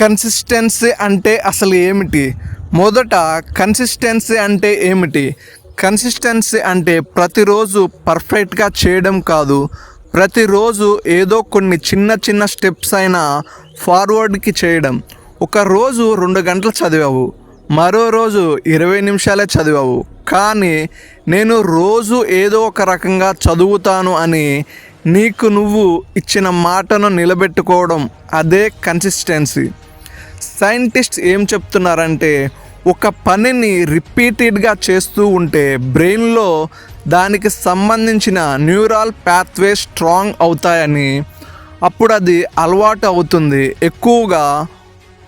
Consistency అంటే అసలు ఏమిటి? మొదట కన్సిస్టెన్సీ అంటే ఏమిటి? కన్సిస్టెన్సీ అంటే ప్రతిరోజు పర్ఫెక్ట్గా చేయడం కాదు ప్రతిరోజు ఏదో కొన్ని చిన్న చిన్న స్టెప్స్ అయినా ఫార్వర్డ్కి చేయడం. ఒక రోజు రెండు గంటలు చదివావు మరో రోజు ఇరవై నిమిషాలే చదివావు. కానీ నేను రోజు ఏదో ఒక రకంగా చదువుతాను అని నీకు నువ్వు ఇచ్చిన మాటను నిలబెట్టుకోవడం అదే కన్సిస్టెన్సీ సైంటిస్ట్ ఏం చెప్తున్నారంటే ఒక పనిని రిపీటెడ్గా చేస్తూ ఉంటే బ్రెయిన్లో దానికి సంబంధించిన న్యూరాల్ ప్యాత్వే స్ట్రాంగ్ అవుతాయని అప్పుడు అది అలవాటు అవుతుంది. ఎక్కువగా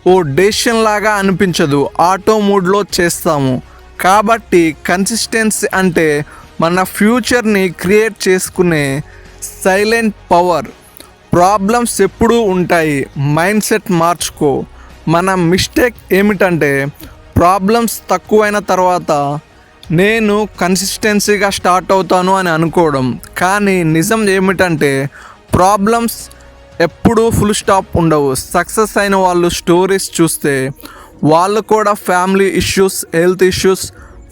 ఓ డెసిషన్ లాగా అనిపించదు. ఆటో మూడ్లో చేస్తాము. కాబట్టి కన్సిస్టెన్సీ అంటే మన ఫ్యూచర్ని క్రియేట్ చేసుకునే సైలెంట్ పవర్. ప్రాబ్లమ్స్ ఎప్పుడూ ఉంటాయి. మైండ్ సెట్ మార్చుకో. మన మిస్టేక్ ఏమిటంటే ప్రాబ్లమ్స్ తక్కువైన తర్వాత నేను కన్సిస్టెన్సీగా స్టార్ట్ అవుతాను అని అనుకోవడం. కానీ నిజం ఏమిటంటే ప్రాబ్లమ్స్ ఎప్పుడూ ఫుల్ స్టాప్ ఉండవు. సక్సెస్ అయిన వాళ్ళు స్టోరీస్ చూస్తే వాళ్ళు కూడా family issues health issues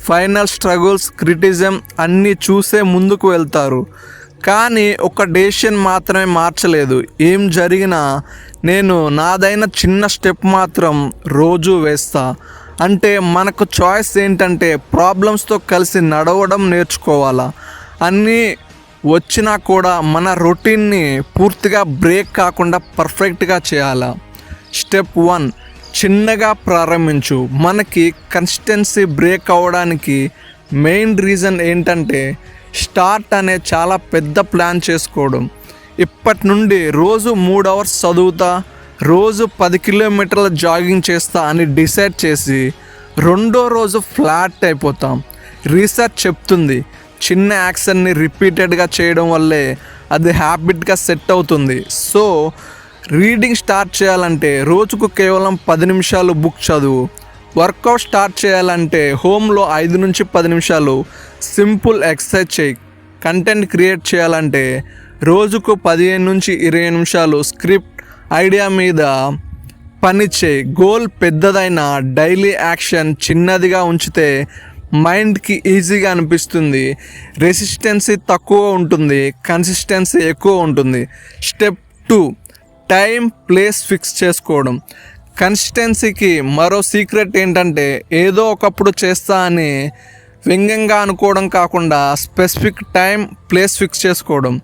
final struggles criticism అన్నీ చూసే ముందుకు వెళ్తారు. కానీ ఒక డెసిషన్ మాత్రమే మార్చలేదు. ఏం జరిగినా నేను నాదైన చిన్న స్టెప్ మాత్రం రోజు వేస్తా. అంటే మనకు చాయిస్ ఏంటంటే ప్రాబ్లమ్స్తో కలిసి నడవడం నేర్చుకోవాలా. అన్నీ వచ్చినా కూడా మన రొటీన్ని పూర్తిగా బ్రేక్ కాకుండా పర్ఫెక్ట్గా చేయాలా. స్టెప్ వన్ చిన్నగా ప్రారంభించు. మనకి కన్సిస్టెన్సీ బ్రేక్ అవ్వడానికి మెయిన్ రీజన్ ఏంటంటే స్టార్ట్ అనే చాలా పెద్ద ప్లాన్ చేసుకోవడం. ఇప్పటి నుండి రోజు మూడు అవర్స్ చదువుతా రోజు పది కిలోమీటర్ల జాగింగ్ చేస్తా అని డిసైడ్ చేసి రెండో రోజు ఫ్లాట్ అయిపోతాం. రీసెర్చ్ చెప్తుంది. చిన్న యాక్షన్ని రిపీటెడ్గా చేయడం వల్లే అది హ్యాబిట్గా సెట్ అవుతుంది. సో రీడింగ్ స్టార్ట్ చేయాలంటే రోజుకు కేవలం పది నిమిషాలు బుక్ చదువు. వర్కౌట్ స్టార్ట్ చేయాలంటే హోమ్లో ఐదు నుంచి పది నిమిషాలు సింపుల్ ఎక్సర్సైజ్ చేయి. కంటెంట్ క్రియేట్ చేయాలంటే రోజుకు పదిహేను నుంచి ఇరవై నిమిషాలు స్క్రిప్ట్ ఐడియా మీద పని చేయి. గోల్ పెద్దదైన డైలీ యాక్షన్ చిన్నదిగా ఉంచితే మైండ్కి ఈజీగా అనిపిస్తుంది. రెసిస్టెన్సీ తక్కువ ఉంటుంది కన్సిస్టెన్సీ ఎక్కువ ఉంటుంది. Step two time place fix చేసుకోవడం. కన్సిస్టెన్సీకి మరో సీక్రెట్ ఏంటంటే ఏదో ఒకప్పుడు చేస్తా అని వ్యంగ్యంగా అనుకోవడం కాకుండా స్పెసిఫిక్ టైం ప్లేస్ ఫిక్స్ చేసుకోవడం.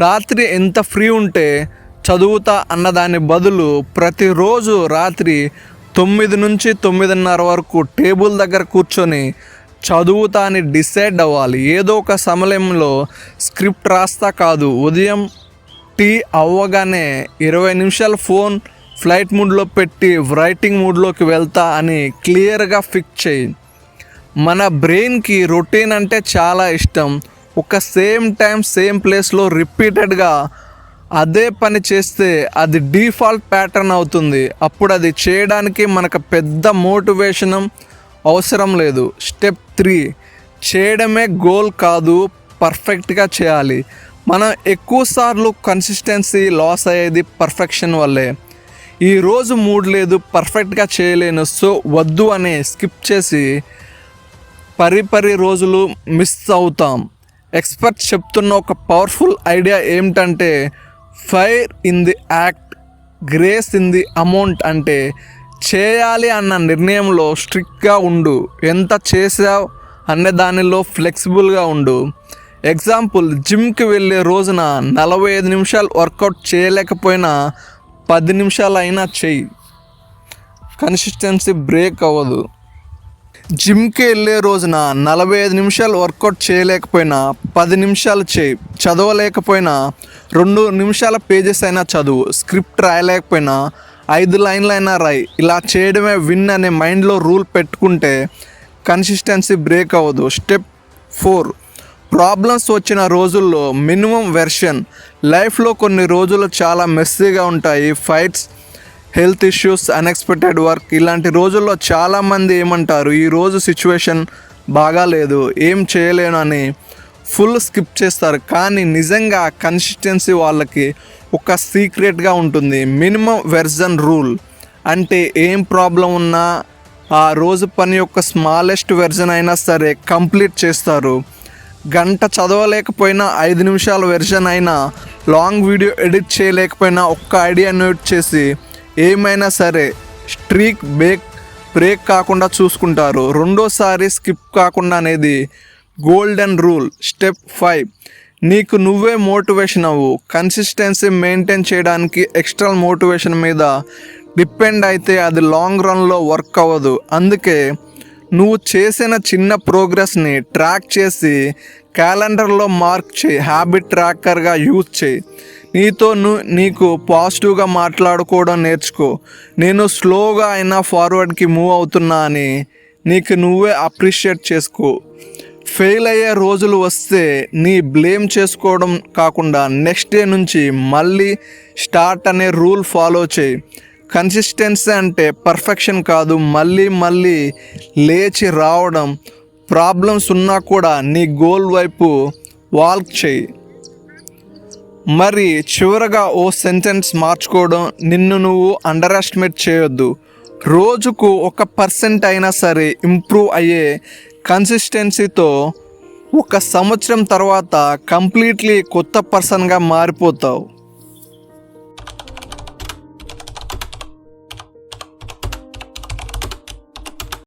రాత్రి ఎంత ఫ్రీ ఉంటే చదువుతా అన్నదాని బదులు ప్రతిరోజు రాత్రి తొమ్మిది నుంచి తొమ్మిదిన్నర వరకు టేబుల్ దగ్గర కూర్చొని చదువుతా అని డిసైడ్ అవ్వాలి. ఏదో ఒక సమయంలో స్క్రిప్ట్ రాస్తా కాదు. ఉదయం టీ అవ్వగానే ఇరవై నిమిషాలు ఫోన్ ఫ్లైట్ మూడ్లో పెట్టి రైటింగ్ మూడ్లోకి వెళ్తా అని క్లియర్గా ఫిక్స్ చేయి. మన బ్రెయిన్కి రొటీన్ అంటే చాలా ఇష్టం. ఒక సేమ్ టైం సేమ్ ప్లేస్లో రిపీటెడ్గా అదే పని చేస్తే అది డిఫాల్ట్ ప్యాటర్న్ అవుతుంది. అప్పుడు అది చేయడానికి మనకు పెద్ద మోటివేషన్ అవసరం లేదు. స్టెప్ త్రీ చేయడమే గోల్ కాదు పర్ఫెక్ట్గా చేయాలి. మనం ఎక్కువసార్లు కన్సిస్టెన్సీ లాస్ అయ్యేది పర్ఫెక్షన్ వల్లే. ఈరోజు మూడ్ లేదు పర్ఫెక్ట్గా చేయలేను సో వద్దు అని స్కిప్ చేసి పరి పరి రోజులు మిస్ అవుతాం. ఎక్స్పర్ట్ చెప్తున్న ఒక పవర్ఫుల్ ఐడియా ఏమిటంటే fire in the act grace in the amount అంటే చేయాలి అన్న నిర్ణయంలో స్ట్రిక్ట్గా ఉండు. ఎంత చేసావు అనే దానిలో ఫ్లెక్సిబుల్గా ఉండు. ఎగ్జాంపుల్ జిమ్కి వెళ్ళే రోజున నలభై ఐదు నిమిషాలు వర్కౌట్ చేయలేకపోయినా పది నిమిషాలు అయినా చెయ్యి. కన్సిస్టెన్సీ బ్రేక్ అవ్వదు. జిమ్కి వెళ్ళే రోజున నలభై ఐదు నిమిషాలు వర్కౌట్ చేయలేకపోయినా పది నిమిషాలు చేయి చదవలేకపోయినా రెండు నిమిషాల పేజెస్ అయినా చదువు స్క్రిప్ట్ రాయలేకపోయినా ఐదు లైన్లు అయినా రాయి. ఇలా చేయడమే విన్ అనే మైండ్లో రూల్ పెట్టుకుంటే కన్సిస్టెన్సీ బ్రేక్ అవ్వదు. Step four. ప్రాబ్లమ్స్ వచ్చిన రోజుల్లో మినిమం వెర్షన్. లైఫ్లో కొన్ని రోజులు చాలా మెస్సీగా ఉంటాయి. Fights health issues unexpected work ఇలాంటి రోజుల్లో చాలామంది ఏమంటారు ఈ రోజు సిచ్యువేషన్ బాగాలేదు ఏం చేయలేను అని ఫుల్ స్కిప్ చేస్తారు. కానీ నిజంగా కన్సిస్టెన్సీ వాళ్ళకి ఒక సీక్రెట్గా ఉంటుంది. మినిమం వెర్జన్ రూల్ అంటే ఏం ప్రాబ్లం ఉన్నా ఆ రోజు పని యొక్క స్మాలెస్ట్ వెర్జన్ అయినా సరే కంప్లీట్ చేస్తారు. గంట చదవలేకపోయినా ఐదు నిమిషాల వెర్షన్ అయినా లాంగ్ వీడియో ఎడిట్ చేయలేకపోయినా ఒక్క ఐడియా నోట్ చేసి ఏమైనా సరే స్ట్రీక్ బ్రేక్ బ్రేక్ కాకుండా చూసుకుంటారు. రెండోసారి స్కిప్ కాకుండా అనేది గోల్డెన్ రూల్ స్టెప్ ఫైవ్. నీకు నువ్వే మోటివేషన్ అవ్వు. కన్సిస్టెన్సీ మెయింటైన్ చేయడానికి ఎక్స్ట్రల్ మోటివేషన్ మీద డిపెండ్ అయితే అది లాంగ్ రన్లో వర్క్ అవ్వదు. అందుకే నువ్వు చేసిన చిన్న ప్రోగ్రెస్ని ట్రాక్ చేసి క్యాలెండర్లో మార్క్ చేయి. హ్యాబిట్ ట్రాకర్గా యూజ్ చేయి. నీతో ను- నీకు పాజిటివ్గా మాట్లాడుకోవడం నేర్చుకో. నేను స్లోగా అయినా ఫార్వర్డ్కి మూవ్ అవుతున్నా అని నీకు నువ్వే అప్రిషియేట్ చేసుకో. ఫెయిల్ అయ్యే రోజులు వస్తే నీ బ్లేమ్ చేసుకోవడం కాకుండా నెక్స్ట్ డే నుంచి మళ్ళీ స్టార్ట్ అనే రూల్ ఫాలో చేయి. కన్సిస్టెన్సీ అంటే పర్ఫెక్షన్ కాదు మళ్ళీ మళ్ళీ లేచి రావడం. ప్రాబ్లమ్స్ ఉన్నా కూడా నీ గోల్ వైపు వాల్క్ చేయి. మరి చివరగా ఓ సెంటెన్స్ మార్చుకోవడం నిన్ను నువ్వు అండర్ ఎస్టిమేట్ చేయొద్దు. రోజుకు ఒక పర్సెంట్ అయినా సరే ఇంప్రూవ్ అయ్యే కన్సిస్టెన్సీతో ఒక సంవత్సరం తర్వాత కంప్లీట్లీ కొత్త పర్సన్గా మారిపోతావు.